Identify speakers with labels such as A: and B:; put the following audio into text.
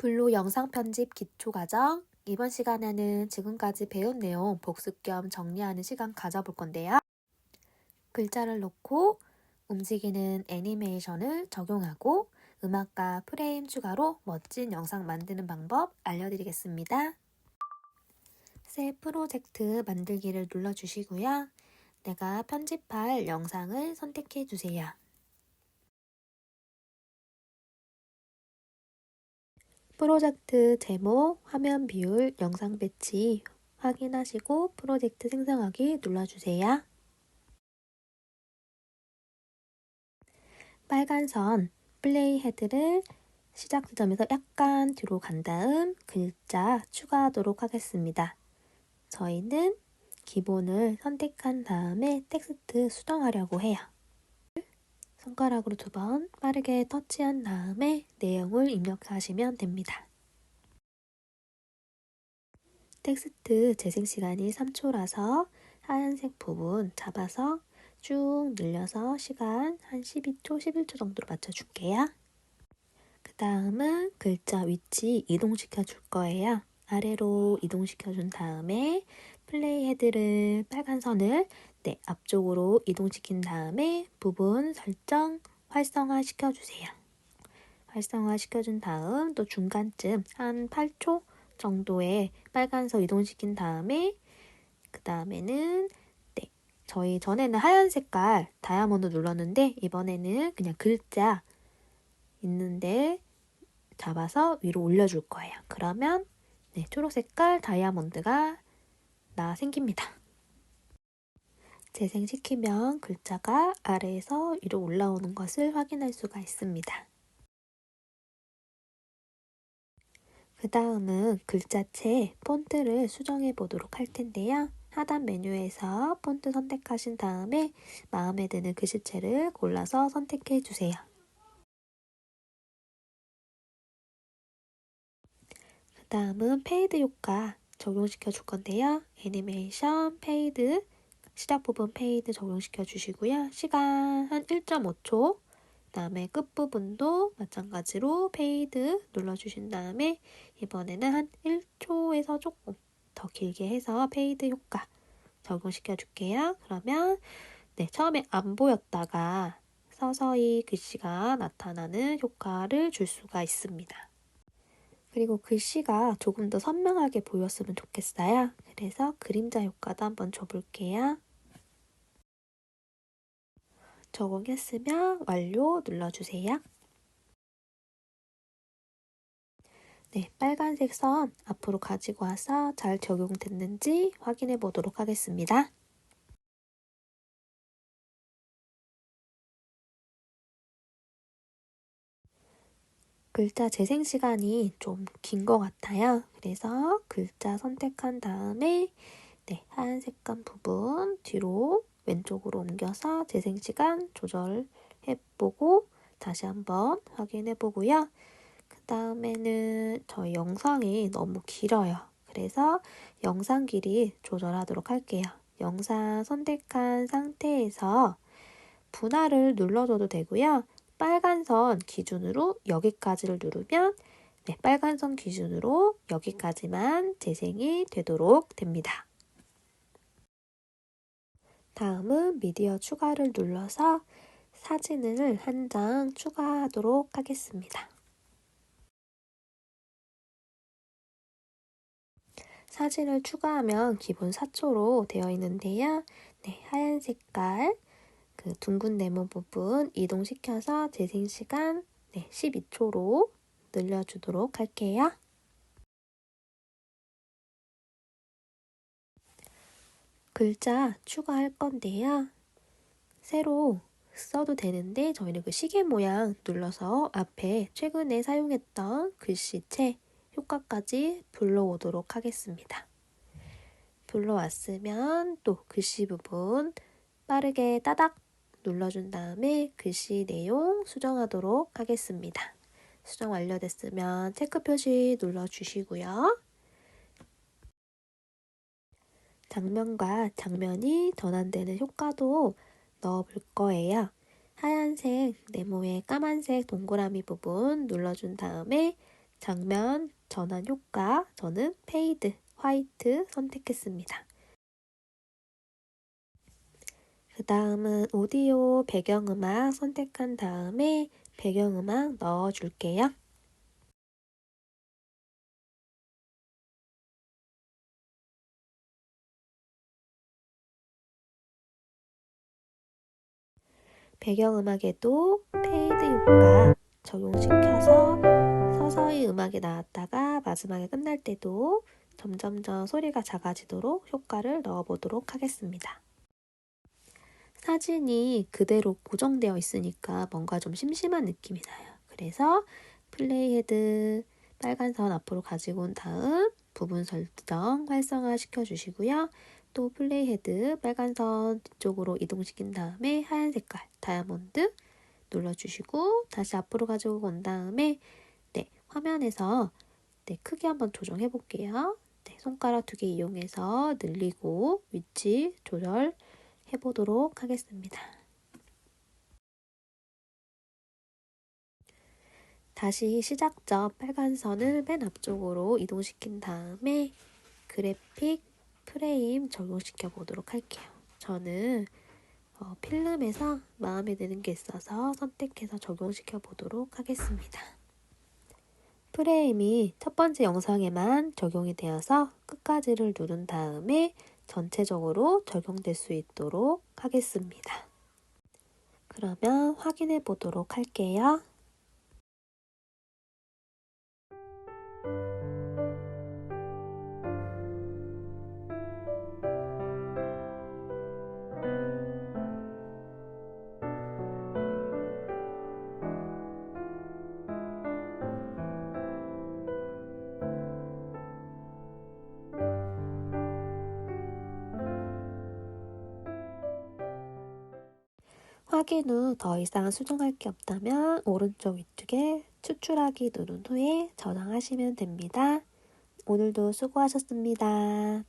A: 블로 영상 편집 기초 과정 이번 시간에는 지금까지 배운 내용 복습 겸 정리하는 시간 가져볼 건데요. 글자를 넣고 움직이는 애니메이션을 적용하고 음악과 프레임 추가로 멋진 영상 만드는 방법 알려드리겠습니다. 새 프로젝트 만들기를 눌러주시고요. 내가 편집할 영상을 선택해 주세요. 프로젝트 제목, 화면 비율, 영상 배치 확인하시고 프로젝트 생성하기 눌러주세요. 빨간 선 플레이 헤드를 시작 지점에서 약간 뒤로 간 다음 글자 추가하도록 하겠습니다. 저희는 기본을 선택한 다음에 텍스트 수정하려고 해요. 손가락으로 두 번 빠르게 터치한 다음에 내용을 입력하시면 됩니다. 텍스트 재생 시간이 3초라서 하얀색 부분 잡아서 쭉 늘려서 시간 한 12초, 11초 정도로 맞춰줄게요. 그 다음은 글자 위치 이동시켜 줄 거예요. 아래로 이동시켜 준 다음에 플레이 헤드를 빨간 선을 네, 앞쪽으로 이동시킨 다음에 부분 설정 활성화 시켜주세요. 활성화 시켜준 다음 또 중간쯤 한 8초 정도의 빨간선 이동시킨 다음에 그 다음에는 네, 저희 전에는 하얀 색깔 다이아몬드 눌렀는데 이번에는 그냥 글자 있는데 잡아서 위로 올려줄 거예요. 그러면 네, 초록 색깔 다이아몬드가 나 생깁니다. 재생시키면 글자가 아래에서 위로 올라오는 것을 확인할 수가 있습니다. 그 다음은 글자체 폰트를 수정해 보도록 할 텐데요. 하단 메뉴에서 폰트 선택하신 다음에 마음에 드는 글씨체를 골라서 선택해 주세요. 그 다음은 페이드 효과 적용시켜 줄 건데요. 애니메이션, 페이드, 시작 부분 페이드 적용시켜 주시고요. 시간 한 1.5초 그 다음에 끝부분도 마찬가지로 페이드 눌러주신 다음에 이번에는 한 1초에서 조금 더 길게 해서 페이드 효과 적용시켜 줄게요. 그러면 네, 처음에 안 보였다가 서서히 글씨가 나타나는 효과를 줄 수가 있습니다. 그리고 글씨가 조금 더 선명하게 보였으면 좋겠어요. 그래서 그림자 효과도 한번 줘볼게요. 적용했으면 완료 눌러주세요. 네, 빨간색 선 앞으로 가지고 와서 잘 적용됐는지 확인해 보도록 하겠습니다. 글자 재생 시간이 좀 긴 것 같아요. 그래서 글자 선택한 다음에 네, 하얀 색감 부분 뒤로 왼쪽으로 옮겨서 재생 시간 조절해 보고 다시 한번 확인해 보고요. 그 다음에는 저희 영상이 너무 길어요. 그래서 영상 길이 조절하도록 할게요. 영상 선택한 상태에서 분할을 눌러줘도 되고요. 빨간 선 기준으로 여기까지를 누르면 네, 빨간 선 기준으로 여기까지만 재생이 되도록 됩니다. 다음은 미디어 추가를 눌러서 사진을 한 장 추가하도록 하겠습니다. 사진을 추가하면 기본 4초로 되어 있는데요. 네, 하얀 색깔 그 둥근 네모 부분 이동시켜서 재생 시간 네, 12초로 늘려주도록 할게요. 글자 추가할 건데요. 새로 써도 되는데 저희는 그 시계 모양 눌러서 앞에 최근에 사용했던 글씨체 효과까지 불러오도록 하겠습니다. 불러왔으면 또 글씨 부분 빠르게 따닥 눌러준 다음에 글씨 내용 수정하도록 하겠습니다. 수정 완료됐으면 체크 표시 눌러주시고요. 장면과 장면이 전환되는 효과도 넣어볼 거예요. 하얀색 네모의 까만색 동그라미 부분 눌러준 다음에 장면 전환 효과 저는 페이드 화이트 선택했습니다. 그 다음은 오디오 배경음악 선택한 다음에 배경음악 넣어줄게요. 배경음악에도 페이드 효과 적용시켜서 서서히 음악이 나왔다가 마지막에 끝날 때도 점점점 소리가 작아지도록 효과를 넣어보도록 하겠습니다. 사진이 그대로 고정되어 있으니까 뭔가 좀 심심한 느낌이 나요. 그래서 플레이 헤드 빨간 선 앞으로 가지고 온 다음 부분 설정 활성화 시켜주시고요. 또 플레이 헤드 빨간 선 뒤쪽으로 이동시킨 다음에 하얀 색깔 다이아몬드 눌러주시고 다시 앞으로 가지고 온 다음에 네, 화면에서 네, 크기 한번 조정해 볼게요. 네, 손가락 두 개 이용해서 늘리고 위치 조절 해보도록 하겠습니다. 다시 시작점 빨간 선을 맨 앞쪽으로 이동시킨 다음에 그래픽 프레임 적용시켜 보도록 할게요. 저는 어, 필름에서 마음에 드는 게 있어서 선택해서 적용시켜 보도록 하겠습니다. 프레임이 첫 번째 영상에만 적용이 되어서 끝까지를 누른 다음에 전체적으로 적용될 수 있도록 하겠습니다. 그러면 확인해 보도록 할게요. 확인 후 더 이상 수정할 게 없다면 오른쪽 위쪽에 추출하기 누른 후에 저장하시면 됩니다. 오늘도 수고하셨습니다.